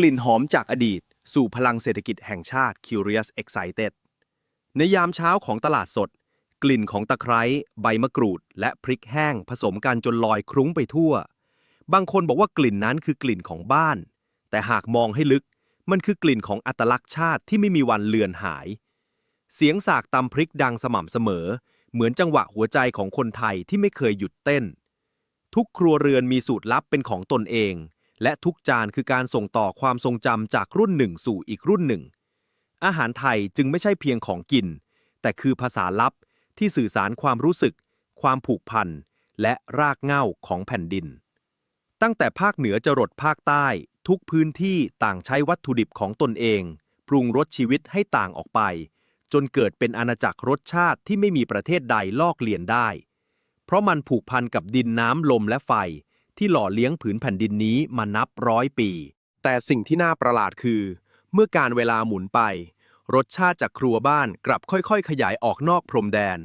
กลิ่นหอมจากอดีต สู่พลังเศรษฐกิจแห่งชาติ Curious Excited ในยามเช้าของตลาดสด กลิ่นของตะไคร้ ใบมะกรูด และพริกแห้ง ผสมกันจนลอยคลุ้งไปทั่ว บางคนบอกว่ากลิ่นนั้นคือกลิ่นของบ้าน แต่หากมองให้ลึก มันคือกลิ่นของอัตลักษณ์ชาติที่ไม่มีวันเลือนหาย เสียงสากตำพริกดังสม่ำเสมอ เหมือนจังหวะหัวใจของคนไทยที่ไม่เคยหยุดเต้น ทุกครัวเรือนมีสูตรลับเป็นของตนเอง และทุกจานคือการส่งต่อความทรงจำจากรุ่นหนึ่งสู่อีกรุ่นหนึ่ง อาหารไทยจึงไม่ใช่เพียงของกิน แต่คือภาษาลับที่สื่อสารความรู้สึก ความผูกพัน และรากเหง้าของแผ่นดิน ตั้งแต่ภาคเหนือจรดภาคใต้ ทุกพื้นที่ต่างใช้วัตถุดิบของตนเอง ปรุงรสชีวิตให้ต่างออกไป จนเกิดเป็นอาณาจักรรสชาติที่ไม่มีประเทศใดลอกเลียนได้ เพราะมันผูกพันกับดินน้ำลมและไฟ ที่หล่อเลี้ยงผืนแผ่นดินนี้มานับร้อยปี แต่สิ่งที่น่าประหลาดคือ เมื่อการเวลาหมุนไป รสชาติจากครัวบ้านกลับค่อยๆ ขยายออกนอกพรมแดน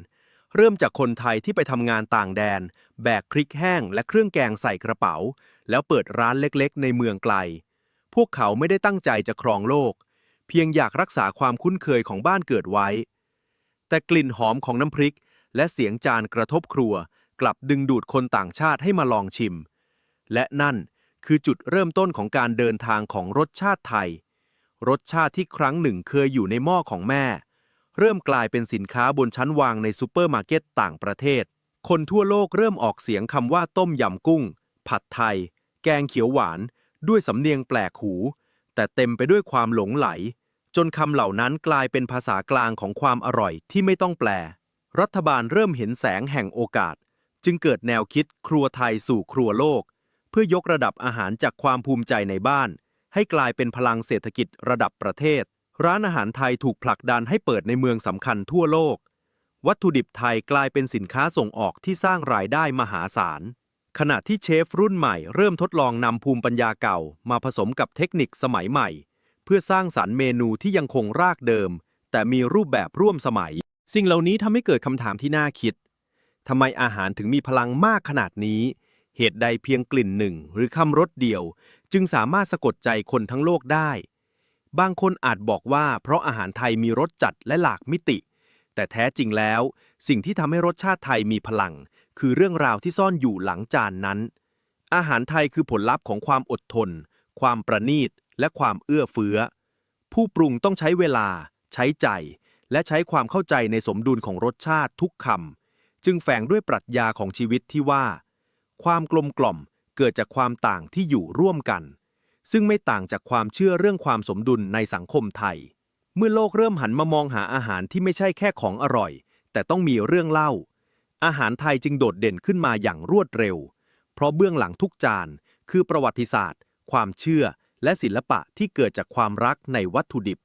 เริ่มจากคนไทยที่ไปทำงานต่างแดน แบกพริกแห้งและเครื่องแกงใส่กระเป๋า แล้วเปิดร้านเล็กๆ ในเมืองไกล พวกเขาไม่ได้ตั้งใจจะครองโลก เพียงอยากรักษาความคุ้นเคยของบ้านเกิดไว้ แต่กลิ่นหอมของน้ำพริกและเสียงจานกระทบครัว กลับดึงดูดคนต่างชาติให้มาลองชิม และนั่นคือจุดเริ่มต้นของการเดินทางของรสชาติไทย รสชาติที่ครั้งหนึ่งเคยอยู่ในหม้อของแม่ เริ่มกลายเป็นสินค้าบนชั้นวางในซูเปอร์มาร์เก็ตต่างประเทศ คนทั่วโลกเริ่มออกเสียงคำว่าต้มยำกุ้ง ผัดไทย แกงเขียวหวาน ด้วยสำเนียงแปลกหู แต่เต็มไปด้วยความหลงไหล จนคำเหล่านั้นกลายเป็นภาษากลางของความอร่อยที่ไม่ต้องแปล รัฐบาลเริ่มเห็นแสงแห่งโอกาส จึงเกิดแนวคิดครัวไทยสู่ครัวโลก เพื่อยกระดับอาหารจากความภูมิใจในบ้าน ให้กลายเป็นพลังเศรษฐกิจระดับประเทศ ร้านอาหารไทยถูกผลักดันให้เปิดในเมืองสำคัญทั่วโลก วัตถุดิบไทยกลายเป็นสินค้าส่งออกที่สร้างรายได้มหาศาล ขณะที่เชฟรุ่นใหม่เริ่มทดลองนำภูมิปัญญาเก่า มาผสมกับเทคนิคสมัยใหม่ เพื่อสร้างสรรค์เมนูที่ยังคงรากเดิม แต่มีรูปแบบร่วมสมัย สิ่งเหล่านี้ทำให้เกิดคำถามที่น่าคิดทำไมอาหารถึงมีพลังมากขนาดนี้ เหตุใดเพียงกลิ่นหนึ่งหรือคำรสเดียว จึงสามารถสะกดใจคนทั้งโลกได้ บางคนอาจบอกว่าเพราะอาหารไทยมีรสจัดและหลากมิติ แต่แท้จริงแล้ว สิ่งที่ทำให้รสชาติไทยมีพลัง คือเรื่องราวที่ซ่อนอยู่หลังจานนั้น อาหารไทยคือผลลัพธ์ของความอดทน ความประณีต และความเอื้อเฟื้อ ผู้ปรุงต้องใช้เวลา ใช้ใจ และใช้ความเข้าใจในสมดุลของรสชาติทุกคำจึงแฝงด้วยปรัชญาของชีวิตที่ว่า ความกลมกล่อมเกิดจากความต่างที่อยู่ร่วมกัน ซึ่งไม่ต่างจากความเชื่อเรื่องความสมดุลในสังคมไทย เมื่อโลกเริ่มหันมามองหาอาหารที่ไม่ใช่แค่ของอร่อย แต่ต้องมีเรื่องเล่า อาหารไทยจึงโดดเด่นขึ้นมาอย่างรวดเร็ว เพราะเบื้องหลังทุกจานคือประวัติศาสตร์ ความเชื่อ และศิลปะที่เกิดจากความรักในวัตถุดิบ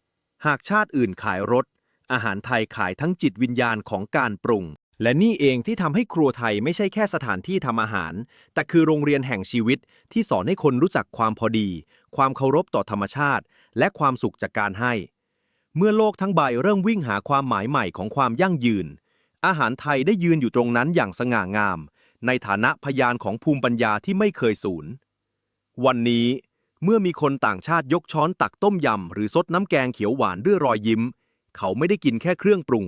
หากชาติอื่นขายรสอาหารไทยขายทั้งจิตวิญญาณของการปรุง และนี่เองที่ทำให้ครัวไทยไม่ใช่แค่สถานที่ทำอาหาร แต่คือโรงเรียนแห่งชีวิตที่สอนให้คนรู้จักความพอดี ความเคารพต่อธรรมชาติ และความสุขจากการให้ เมื่อโลกทั้งใบเริ่มวิ่งหาความหมายใหม่ของความยั่งยืน อาหารไทยได้ยืนอยู่ตรงนั้นอย่างสง่างาม ในฐานะพยานของภูมิปัญญาที่ไม่เคยสูญ วันนี้เมื่อมีคนต่างชาติยกช้อนตักต้มยำหรือซดน้ำแกงเขียวหวานด้วยรอยยิ้ม เขาไม่ได้กินแค่เครื่องปรุง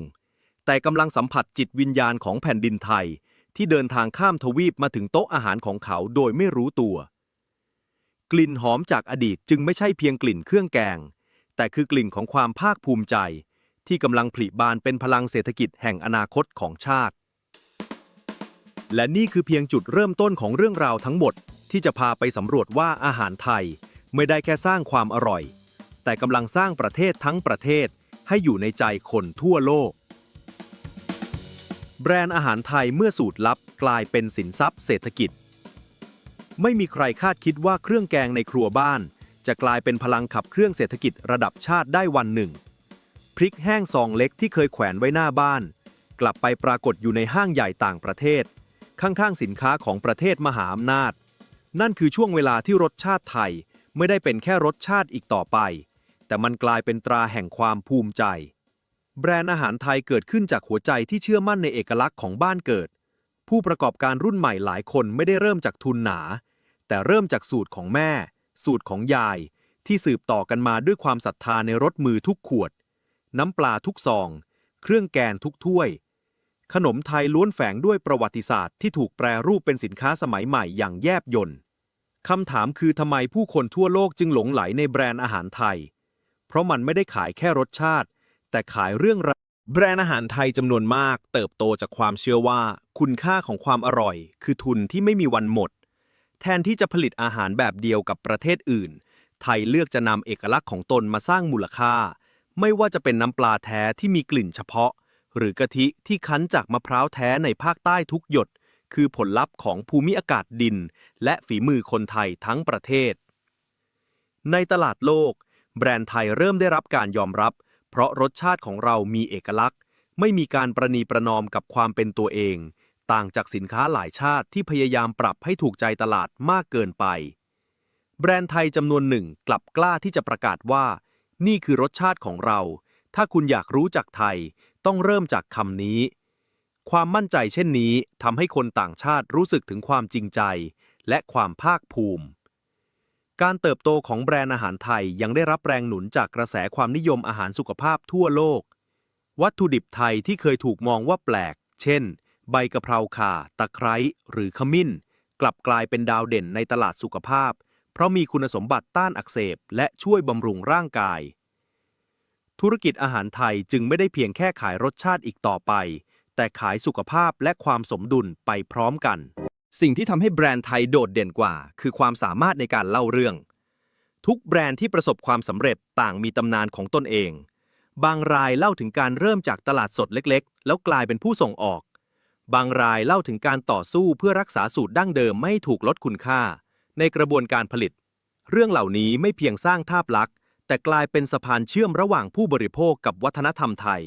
แต่กำลังสัมผัสจิตวิญญาณของแผ่นดินไทย ที่เดินทางข้ามทวีปมาถึงโต๊ะอาหารของเขาโดยไม่รู้ตัว กลิ่นหอมจากอดีตจึงไม่ใช่เพียงกลิ่นเครื่องแกง แต่คือกลิ่นของความภาคภูมิใจ ที่กำลังผลิบานเป็นพลังเศรษฐกิจแห่งอนาคตของชาติ และนี่คือเพียงจุดเริ่มต้นของเรื่องราวทั้งหมด ที่จะพาไปสำรวจว่าอาหารไทย ไม่ได้แค่สร้างความอร่อย แต่กำลังสร้างประเทศทั้งประเทศให้อยู่ในใจคนทั่วโลก แบรนด์อาหารไทยเมื่อสูตรลับกลายเป็นสินทรัพย์เศรษฐกิจ ไม่มีใครคาดคิดว่าเครื่องแกงในครัวบ้าน จะกลายเป็นพลังขับเครื่องเศรษฐกิจระดับชาติได้วันหนึ่ง พริกแห้งซองเล็กที่เคยแขวนไว้หน้าบ้าน กลับไปปรากฏอยู่ในห้างใหญ่ต่างประเทศ ข้างๆสินค้าของประเทศมหาอำนาจ นั่นคือช่วงเวลาที่รสชาติไทยไม่ได้เป็นแค่รสชาติอีกต่อไป แต่มันกลายเป็นตราแห่งความภูมิใจ แบรนด์อาหารไทยเกิดขึ้นจากหัวใจที่เชื่อมั่นในเอกลักษณ์ของบ้านเกิด ผู้ประกอบการรุ่นใหม่หลายคนไม่ได้เริ่มจากทุนหนา แต่เริ่มจากสูตรของแม่ สูตรของยาย ที่สืบต่อกันมาด้วยความศรัทธาในรสมือทุกขวด น้ำปลาทุกซอง เครื่องแกงทุกถ้วย ขนมไทยล้วนแฝงด้วยประวัติศาสตร์ที่ถูกแปรรูปเป็นสินค้าสมัยใหม่อย่างแยบยลคำถามคือทำไมผู้คนทั่วโลกจึงหลงไหลในแบรนด์อาหารไทย เพราะมันไม่ได้ขายแค่รสชาติ แต่ขายเรื่องราวแบรนด์อาหารไทยจำนวนมาก เติบโตจากความเชื่อว่า คุณค่าของความอร่อย คือทุนที่ไม่มีวันหมด แทนที่จะผลิตอาหารแบบเดียวกับประเทศอื่น ไทยเลือกจะนำเอกลักษณ์ของตนมาสร้างมูลค่า ไม่ว่าจะเป็นน้ำปลาแท้ที่มีกลิ่นเฉพาะ หรือกะทิที่คั้นจากมะพร้าวแท้ในภาคใต้ทุกหยด คือผลลัพธ์ของภูมิอากาศดิน และฝีมือคนไทยทั้งประเทศ ในตลาดโลก แบรนด์ไทยเริ่มได้รับการยอมรับ เพราะรสชาติของเรามีเอกลักษณ์ ไม่มีการประนีประนอมกับความเป็นตัวเอง ต่างจากสินค้าหลายชาติที่พยายามปรับให้ถูกใจตลาดมากเกินไป แบรนด์ไทยจำนวนหนึ่งกลับกล้าที่จะประกาศว่า นี่คือรสชาติของเรา ถ้าคุณอยากรู้จักไทย ต้องเริ่มจากคำนี้ ความมั่นใจเช่นนี้ทำให้คนต่างชาติรู้สึกถึงความจริงใจ และความภาคภูมิ การเติบโตของแบรนด์อาหารไทยยังได้รับแรงหนุนจากกระแสความนิยมอาหารสุขภาพทั่วโลก วัตถุดิบไทยที่เคยถูกมองว่าแปลก เช่น ใบกะเพราข่า ตะไคร้ หรือขมิ้น กลับกลายเป็นดาวเด่นในตลาดสุขภาพ เพราะมีคุณสมบัติต้านอักเสบ และช่วยบำรุงร่างกาย ธุรกิจอาหารไทยจึงไม่ได้เพียงแค่ขายรสชาติอีกต่อไป แต่ขายสุขภาพและความสมดุลไปพร้อมกัน สิ่งที่ทำให้แบรนด์ไทยโดดเด่นกว่า คือความสามารถในการเล่าเรื่อง ทุกแบรนด์ที่ประสบความสำเร็จต่างมีตำนานของตนเอง บางรายเล่าถึงการเริ่มจากตลาดสดเล็กๆ แล้วกลายเป็นผู้ส่งออก บางรายเล่าถึงการต่อสู้เพื่อรักษาสูตรดั้งเดิมไม่ถูกลดคุณค่า ในกระบวนการผลิต เรื่องเหล่านี้ไม่เพียงสร้างภาพลักษณ์ แต่กลายเป็นสะพานเชื่อมระหว่างผู้บริโภคกับวัฒนธรรมไทย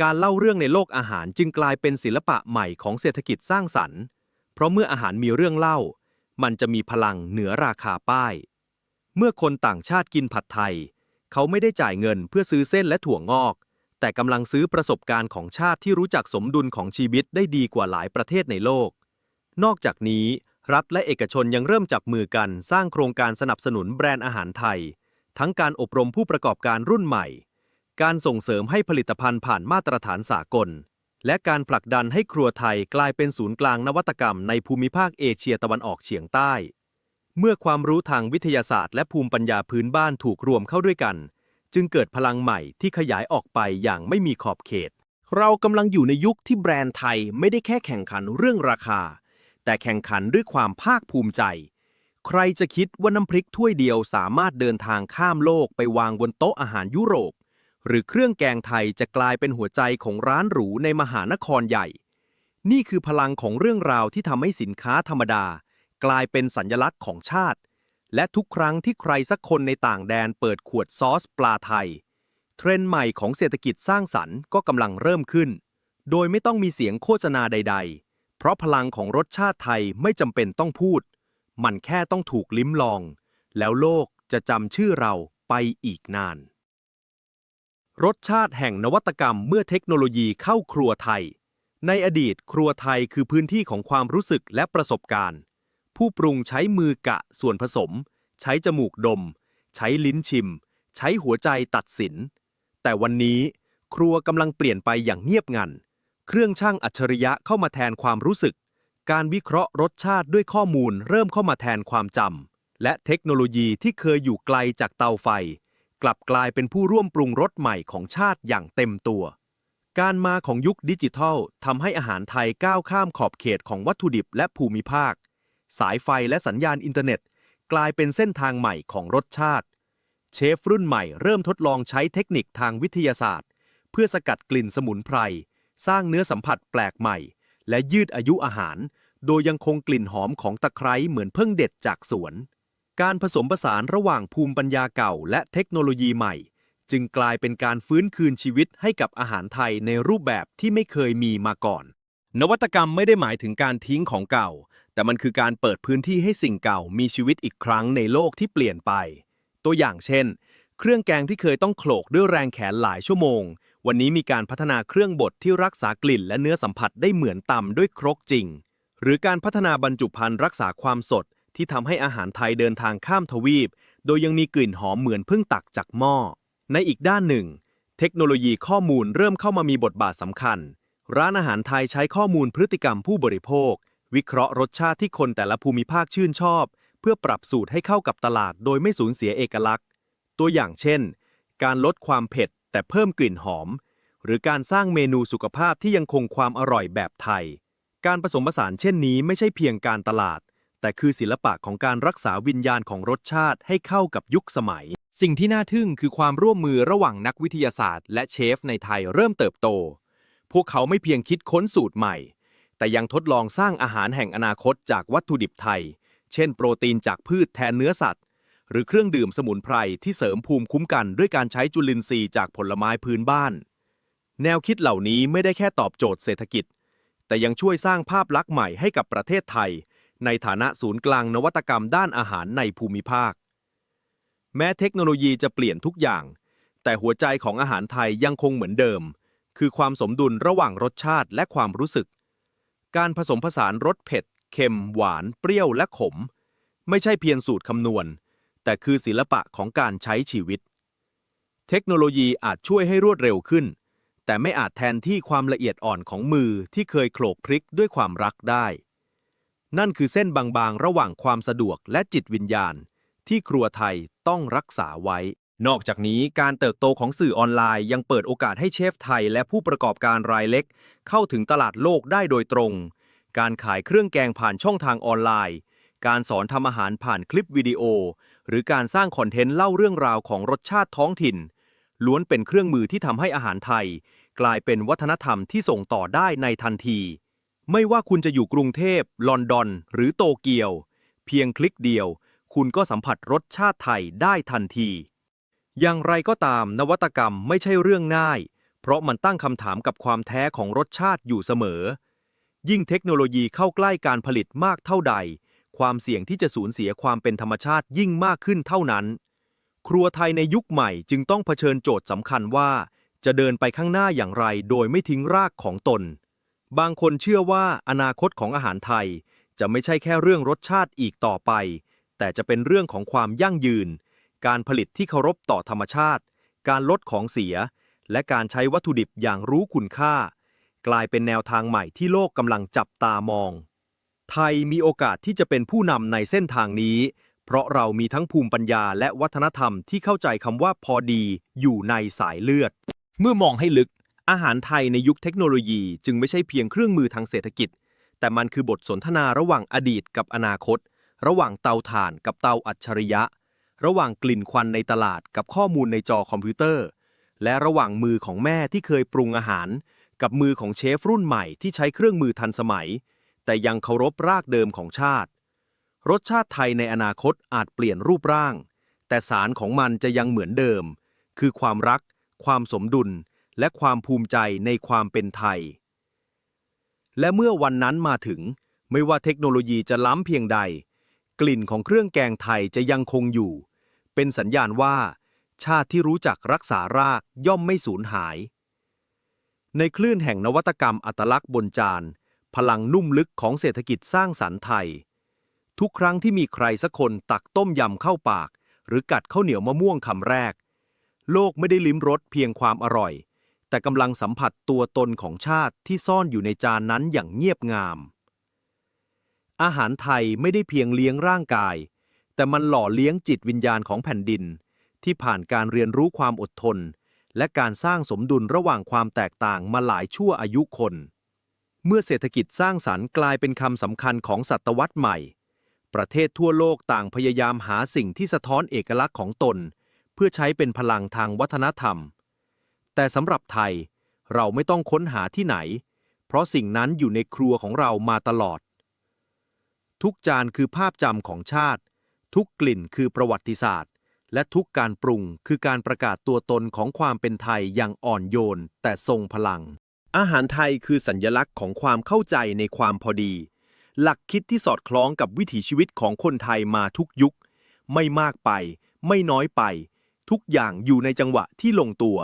การเล่าเรื่องในโลกอาหารจึงกลายเป็นศิลปะใหม่ของเศรษฐกิจสร้างสรรค์ ราะเมื่ออาหารมีเรื่องเล่า มันจะมีพลังเหนือราคาป้าย เมื่อคนต่างชาติกินผัดไทย เขาไม่ได้จ่ายเงินเพื่อซื้อเส้นและถั่วงอก แต่กำลังซื้อประสบการณ์ของชาติที่รู้จักสมดุลของชีวิตได้ดีกว่าหลายประเทศในโลก นอกจากนี้ รัฐและเอกชนยังเริ่มจับมือกันสร้างโครงการสนับสนุนแบรนด์อาหารไทย ทั้งการอบรมผู้ประกอบการรุ่นใหม่ การส่งเสริมให้ผลิตภัณฑ์ผ่านมาตรฐานสากล และการผลักดันให้ครัวไทยกลายเป็นศูนย์กลางนวัตกรรมในภูมิภาคเอเชียตะวันออกเฉียงใต้ เมื่อความรู้ทางวิทยาศาสตร์และภูมิปัญญาพื้นบ้านถูกรวมเข้าด้วยกัน จึงเกิดพลังใหม่ที่ขยายออกไปอย่างไม่มีขอบเขต เรากำลังอยู่ในยุคที่แบรนด์ไทยไม่ได้แค่แข่งขันเรื่องราคา แต่แข่งขันด้วยความภาคภูมิใจ ใครจะคิดว่าน้ำพริกถ้วยเดียวสามารถเดินทางข้ามโลกไปวางบนโต๊ะอาหารยุโรป หรือเครื่องแกงไทยจะกลายเป็นหัวใจของร้านหรูในมหานครใหญ่ นี่คือพลังของเรื่องราวที่ทำให้สินค้าธรรมดา กลายเป็นสัญลักษณ์ของชาติ และทุกครั้งที่ใครสักคนในต่างแดนเปิดขวดซอสปลาไทย เทรนด์ใหม่ของเศรษฐกิจสร้างสรรค์ก็กำลังเริ่มขึ้น โดยไม่ต้องมีเสียงโฆษณาใด ๆ เพราะพลังของรสชาติไทยไม่จำเป็นต้องพูด มันแค่ต้องถูกลิ้มลอง แล้วโลกจะจำชื่อเราไปอีกนาน รสชาติแห่งนวัตกรรมเมื่อเทคโนโลยีเข้าครัวไทย ในอดีตครัวไทยคือพื้นที่ของความรู้สึกและประสบการณ์ ผู้ปรุงใช้มือกะส่วนผสม ใช้จมูกดม ใช้ลิ้นชิม ใช้หัวใจตัดสิน แต่วันนี้ครัวกำลังเปลี่ยนไปอย่างเงียบงัน เครื่องช่างอัจฉริยะเข้ามาแทนความรู้สึก การวิเคราะห์รสชาติด้วยข้อมูลเริ่มเข้ามาแทนความจำและเทคโนโลยีที่เคยอยู่ไกลจากเตาไฟ กลับกลายเป็นผู้ร่วมปรุงรสใหม่ของชาติอย่างเต็มตัว การมาของยุคดิจิทัลทำให้อาหารไทยก้าวข้ามขอบเขตของวัตถุดิบและภูมิภาค สายไฟและสัญญาณอินเทอร์เน็ต กลายเป็นเส้นทางใหม่ของรสชาติ เชฟรุ่นใหม่เริ่มทดลองใช้เทคนิคทางวิทยาศาสตร์ เพื่อสกัดกลิ่นสมุนไพร สร้างเนื้อสัมผัสแปลกใหม่ และยืดอายุอาหาร โดยยังคงกลิ่นหอมของตะไคร้เหมือนเพิ่งเด็ดจากสวน การผสมผสานระหว่างภูมิปัญญาเก่าและเทคโนโลยีใหม่ จึงกลายเป็นการฟื้นคืนชีวิตให้กับอาหารไทยในรูปแบบที่ไม่เคยมีมาก่อน นวัตกรรมไม่ได้หมายถึงการทิ้งของเก่า แต่มันคือการเปิดพื้นที่ให้สิ่งเก่ามีชีวิตอีกครั้งในโลกที่เปลี่ยนไป ตัวอย่างเช่น เครื่องแกงที่เคยต้องโขลกด้วยแรงแขนหลายชั่วโมง วันนี้มีการพัฒนาเครื่องบดที่รักษากลิ่นและเนื้อสัมผัสได้เหมือนตำด้วยครกจริง หรือการพัฒนาบรรจุภัณฑ์รักษาความสด ที่ทำให้อาหารไทยเดินทางข้ามทวีป โดยยังมีกลิ่นหอมเหมือนเพิ่งตักจากหม้อ ในอีกด้านหนึ่ง เทคโนโลยีข้อมูลเริ่มเข้ามามีบทบาทสำคัญ ร้านอาหารไทยใช้ข้อมูลพฤติกรรมผู้บริโภค วิเคราะห์รสชาติที่คนแต่ละภูมิภาคชื่นชอบ เพื่อปรับสูตรให้เข้ากับตลาด โดยไม่สูญเสียเอกลักษณ์ ตัวอย่างเช่น การลดความเผ็ดแต่เพิ่มกลิ่นหอม หรือการสร้างเมนูสุขภาพที่ยังคงความอร่อยแบบไทย การผสมผสานเช่นนี้ไม่ใช่เพียงการตลาด แต่คือศิลปะของการรักษาวิญญาณของรสชาติให้เข้ากับยุคสมัย สิ่งที่น่าทึ่งคือความร่วมมือระหว่างนักวิทยาศาสตร์ และเชฟในไทยเริ่มเติบโต พวกเขาไม่เพียงคิดค้นสูตรใหม่ แต่ยังทดลองสร้างอาหารแห่งอนาคตจากวัตถุดิบไทย เช่น โปรตีนจากพืชแทนเนื้อสัตว์ หรือเครื่องดื่มสมุนไพรที่เสริมภูมิคุ้มกันด้วยการใช้จุลินทรีย์จากผลไม้พื้นบ้าน แนวคิดเหล่านี้ไม่ได้แค่ตอบโจทย์เศรษฐกิจ แต่ยังช่วยสร้างภาพลักษณ์ใหม่ให้กับประเทศไทย ในฐานะศูนย์กลางนวัตกรรมด้านอาหารในภูมิภาค แม้เทคโนโลยีจะเปลี่ยนทุกอย่าง แต่หัวใจของอาหารไทยยังคงเหมือนเดิม คือความสมดุลระหว่างรสชาติและความรู้สึก การผสมผสานรสเผ็ด เค็ม หวาน เปรี้ยวและขม ไม่ใช่เพียงสูตรคำนวณ แต่คือศิลปะของการใช้ชีวิต เทคโนโลยีอาจช่วยให้รวดเร็วขึ้น แต่ไม่อาจแทนที่ความละเอียดอ่อนของมือที่เคยโขลกพริกด้วยความรักได้ นั่นคือเส้นบางๆ ระหว่างความสะดวกและจิตวิญญาณ ที่ครัวไทยต้องรักษาไว้ นอกจากนี้การเติบโตของสื่อออนไลน์ยังเปิดโอกาสให้เชฟไทยและผู้ประกอบการรายเล็ก เข้าถึงตลาดโลกได้โดยตรง การขายเครื่องแกงผ่านช่องทางออนไลน์ การสอนทำอาหารผ่านคลิปวิดีโอ หรือการสร้างคอนเทนต์เล่าเรื่องราวของรสชาติท้องถิ่น ล้วนเป็นเครื่องมือที่ทำให้อาหารไทย กลายเป็นวัฒนธรรมที่ส่งต่อได้ในทันที ไม่ว่าคุณจะอยู่กรุงเทพ ลอนดอน หรือโตเกียว เพียงคลิกเดียว คุณก็สัมผัสรสชาติไทยได้ทันที อย่างไรก็ตามนวัตกรรมไม่ใช่เรื่องง่าย เพราะมันตั้งคำถามกับความแท้ของรสชาติอยู่เสมอ ยิ่งเทคโนโลยีเข้าใกล้การผลิตมากเท่าใด ความเสี่ยงที่จะสูญเสียความเป็นธรรมชาติยิ่งมากขึ้นเท่านั้น ครัวไทยในยุคใหม่จึงต้องเผชิญโจทย์สำคัญว่า จะเดินไปข้างหน้าอย่างไรโดยไม่ทิ้งรากของตน บางคนเชื่อว่าอนาคตของอาหารไทย จะไม่ใช่แค่เรื่องรสชาติอีกต่อไป แต่จะเป็นเรื่องของความยั่งยืน การผลิตที่เคารพต่อธรรมชาติ การลดของเสีย และการใช้วัตถุดิบอย่างรู้คุณค่า กลายเป็นแนวทางใหม่ที่โลกกำลังจับตามอง ไทยมีโอกาสที่จะเป็นผู้นำในเส้นทางนี้ เพราะเรามีทั้งภูมิปัญญาและวัฒนธรรมที่เข้าใจคำว่าพอดีอยู่ในสายเลือด เมื่อมองให้ลึก อาหารไทยในยุคเทคโนโลยีจึงไม่ใช่เพียงเครื่องมือทางเศรษฐกิจ แต่มันคือบทสนทนาระหว่างอดีตกับอนาคต ระหว่างเตาถ่านกับเตาอัจฉริยะ ระหว่างกลิ่นควันในตลาดกับข้อมูลในจอคอมพิวเตอร์ และระหว่างมือของแม่ที่เคยปรุงอาหาร กับมือของเชฟรุ่นใหม่ที่ใช้เครื่องมือทันสมัย แต่ยังเคารพรากเดิมของชาติ รสชาติไทยในอนาคตอาจเปลี่ยนรูปร่าง แต่สารของมันจะยังเหมือนเดิม คือความรัก ความสมดุล และความภูมิใจในความเป็นไทย และเมื่อวันนั้นมาถึง ไม่ว่าเทคโนโลยีจะล้ำเพียงใด กลิ่นของเครื่องแกงไทยจะยังคงอยู่ เป็นสัญญาณว่า ชาติที่รู้จักรักษารากย่อมไม่สูญหาย ในคลื่นแห่งนวัตกรรมอัตลักษณ์บนจาน พลังนุ่มลึกของเศรษฐกิจสร้างสรรค์ไทย ทุกครั้งที่มีใครสักคนตักต้มยำเข้าปาก หรือกัดข้าวเหนียวมะม่วงคำแรกโลกไม่ได้ลิ้มรสเพียงความอร่อย แต่กำลังสัมผัสตัวตนของชาติที่ซ่อนอยู่ในจานนั้นอย่างเงียบงาม อาหารไทยไม่ได้เพียงเลี้ยงร่างกาย แต่มันหล่อเลี้ยงจิตวิญญาณของแผ่นดิน ที่ผ่านการเรียนรู้ความอดทน และการสร้างสมดุลระหว่างความแตกต่างมาหลายชั่วอายุคน เมื่อเศรษฐกิจสร้างสรรค์กลายเป็นคำสำคัญของศตวรรษใหม่ ประเทศทั่วโลกต่างพยายามหาสิ่งที่สะท้อนเอกลักษณ์ของตน เพื่อใช้เป็นพลังทางวัฒนธรรม แต่สำหรับไทยเราไม่ต้องค้นหาที่ไหน เพราะสิ่งนั้นอยู่ในครัวของเรามาตลอด ทุกจานคือภาพจำของชาติ ทุกกลิ่นคือประวัติศาสตร์ และทุกการปรุงคือการประกาศตัวตนของความเป็นไทยอย่างอ่อนโยน แต่ทรงพลัง อาหารไทยคือสัญญลักษณ์ของความเข้าใจในความพอดี หลักคิดที่สอดคล้องกับวิถีชีวิตของคนไทยมาทุกยุค ไม่มากไป ไม่น้อยไป ทุกอย่างอยู่ในจังหวะที่ลงตัว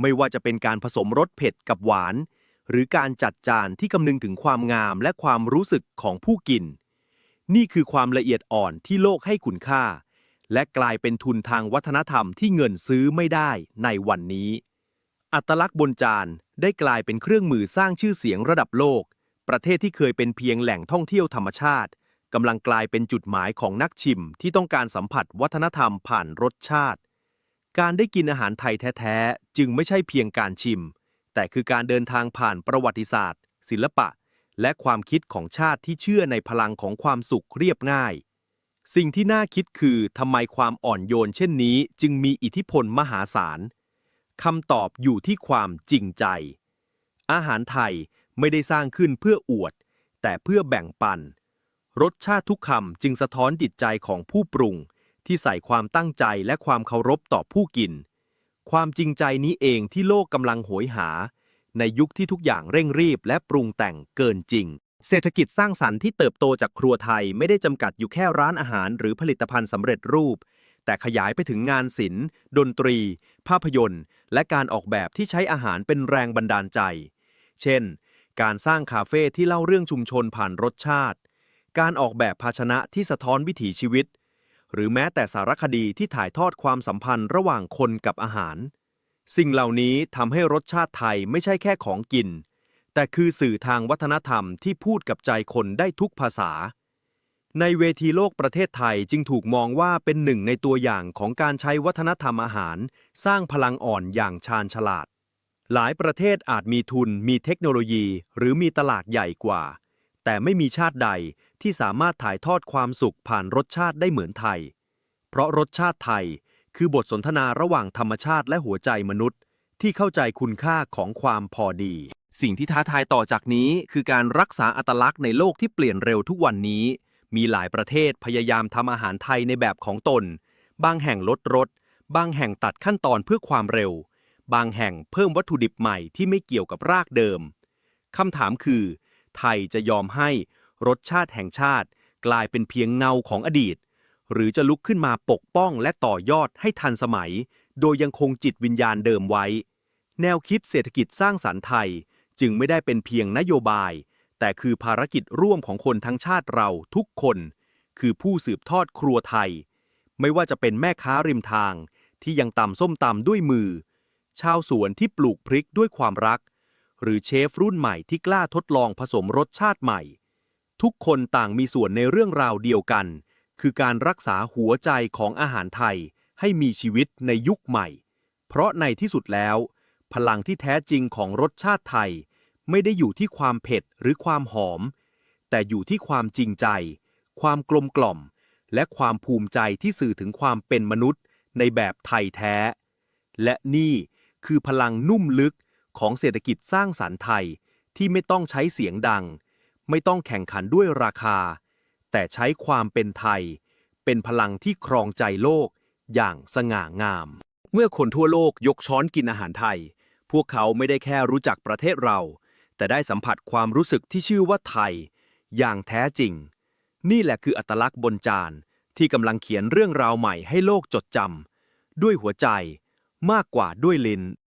ไม่ว่าจะเป็นการผสมรสเผ็ดกับหวาน หรือการจัดจานที่คำนึงถึงความงามและความรู้สึกของผู้กิน นี่คือความละเอียดอ่อนที่โลกให้คุณค่า และกลายเป็นทุนทางวัฒนธรรมที่เงินซื้อไม่ได้ในวันนี้ อัตลักษณ์บนจานได้กลายเป็นเครื่องมือสร้างชื่อเสียงระดับโลก ประเทศที่เคยเป็นเพียงแหล่งท่องเที่ยวธรรมชาติกำลังกลายเป็นจุดหมายของนักชิมที่ต้องการสัมผัสวัฒนธรรมผ่านรสชาติ การได้กินอาหารไทยแท้ๆ จึงไม่ใช่เพียงการชิม แต่คือการเดินทางผ่านประวัติศาสตร์ ศิลปะ และความคิดของชาติที่เชื่อในพลังของความสุขเรียบง่าย สิ่งที่น่าคิดคือทำไมความอ่อนโยนเช่นนี้ จึงมีอิทธิพลมหาศาลคำตอบอยู่ที่ความจริงใจ อาหารไทยไม่ได้สร้างขึ้นเพื่ออวด แต่เพื่อแบ่งปัน รสชาติทุกคำจึงสะท้อนจิตใจของผู้ปรุง ที่ใส่ความตั้งใจและความเคารพต่อผู้กิน ความจริงใจนี้เองที่โลกกำลังโหยหา ในยุคที่ทุกอย่างเร่งรีบและปรุงแต่งเกินจริง เศรษฐกิจสร้างสรรค์ที่เติบโตจากครัวไทยไม่ได้จำกัดอยู่แค่ร้านอาหารหรือผลิตภัณฑ์สำเร็จรูป แต่ขยายไปถึงงานศิลป์ดนตรี ภาพยนตร์ และการออกแบบที่ใช้อาหารเป็นแรงบันดาลใจ เช่น การสร้างคาเฟ่ที่เล่าเรื่องชุมชนผ่านรสชาติ การออกแบบภาชนะที่สะท้อนวิถีชีวิต หรือแม้แต่สารคดีที่ถ่ายทอดความสัมพันธ์ระหว่างคนกับอาหาร สิ่งเหล่านี้ทำให้รสชาติไทยไม่ใช่แค่ของกิน แต่คือสื่อทางวัฒนธรรมที่พูดกับใจคนได้ทุกภาษา ในเวทีโลกประเทศไทยจึงถูกมองว่าเป็นหนึ่งในตัวอย่างของการใช้วัฒนธรรมอาหาร สร้างพลังอ่อนอย่างชาญฉลาด หลายประเทศอาจมีทุน มีเทคโนโลยี หรือมีตลาดใหญ่กว่า แต่ไม่มีชาติใด ที่สามารถถ่ายทอดความสุขผ่านรสชาติได้เหมือนไทย เพราะรสชาติไทยคือบทสนทนาระหว่างธรรมชาติและหัวใจมนุษย์ ที่เข้าใจคุณค่าของความพอดี สิ่งที่ท้าทายต่อจากนี้ คือการรักษาอัตลักษณ์ในโลกที่เปลี่ยนเร็วทุกวันนี้ มีหลายประเทศพยายามทำอาหารไทยในแบบของตน บางแห่งลดรสบางแห่งตัดขั้นตอนเพื่อความเร็ว บางแห่งเพิ่มวัตถุดิบใหม่ที่ไม่เกี่ยวกับรากเดิมคำถามคือ ไทยจะยอมให้ รสชาติแห่งชาติ กลายเป็นเพียงเงาของอดีต หรือจะลุกขึ้นมาปกป้องและต่อยอดให้ทันสมัย โดยยังคงจิตวิญญาณเดิมไว้ แนวคิดเศรษฐกิจสร้างสรรค์ไทย จึงไม่ได้เป็นเพียงนโยบาย แต่คือภารกิจร่วมของคนทั้งชาติเราทุกคน คือผู้สืบทอดครัวไทย ไม่ว่าจะเป็นแม่ค้าริมทาง ที่ยังตำส้มตำด้วยมือ ชาวสวนที่ปลูกพริกด้วยความรักหรือเชฟรุ่นใหม่ที่กล้าทดลองผสมรสชาติใหม่ ทุกคนต่างมีส่วนในเรื่องราวเดียวกัน คือการรักษาหัวใจของอาหารไทยให้มีชีวิตในยุคใหม่ เพราะในที่สุดแล้ว พลังที่แท้จริงของรสชาติไทย ไม่ได้อยู่ที่ความเผ็ดหรือความหอม แต่อยู่ที่ความจริงใจ ความกลมกล่อม และความภูมิใจที่สื่อถึงความเป็นมนุษย์ในแบบไทยแท้ และนี่คือพลังนุ่มลึกของเศรษฐกิจสร้างสรรค์ไทยที่ไม่ต้องใช้เสียงดัง ไม่ต้องแข่งขันด้วยราคา แต่ใช้ความเป็นไทย เป็นพลังที่ครองใจโลกอย่างสง่างาม เมื่อคนทั่วโลกยกช้อนกินอาหารไทย พวกเขาไม่ได้แค่รู้จักประเทศเรา แต่ได้สัมผัสความรู้สึกที่ชื่อว่าไทย อย่างแท้จริง นี่แหละคืออัตลักษณ์บนจานที่กำลังเขียนเรื่องราวใหม่ให้โลกจดจำด้วยหัวใจมากกว่าด้วยลิ้น